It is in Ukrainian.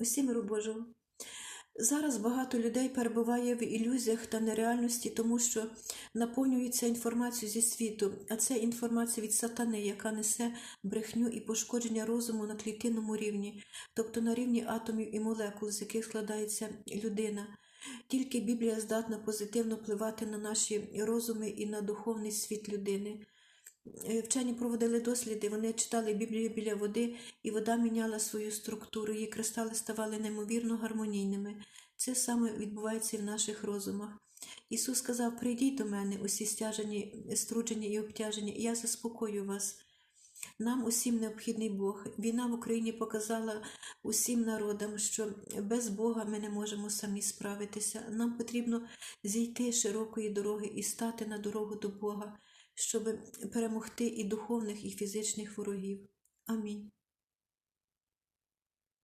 Усім миру Божого. Зараз багато людей перебуває в ілюзіях та нереальності, тому що наповнюється інформацією зі світу, а це інформація від сатани, яка несе брехню і пошкодження розуму на клітинному рівні, тобто на рівні атомів і молекул, з яких складається людина. Тільки Біблія здатна позитивно впливати на наші розуми і на духовний світ людини. Е, Вчені проводили досліди, вони читали Біблію біля води, і вода міняла свою структуру, її кристали ставали неймовірно гармонійними. Це саме відбувається і в наших розумах. Ісус сказав: Прийдіть до мене, усі стяжені, струджені і обтяжені, і я заспокою вас. Нам усім необхідний Бог. Війна в Україні показала усім народам, що без Бога ми не можемо самі справитися. Нам потрібно зійти з широкої дороги і стати на дорогу до Бога, щоб перемогти і духовних, і фізичних ворогів. Амінь.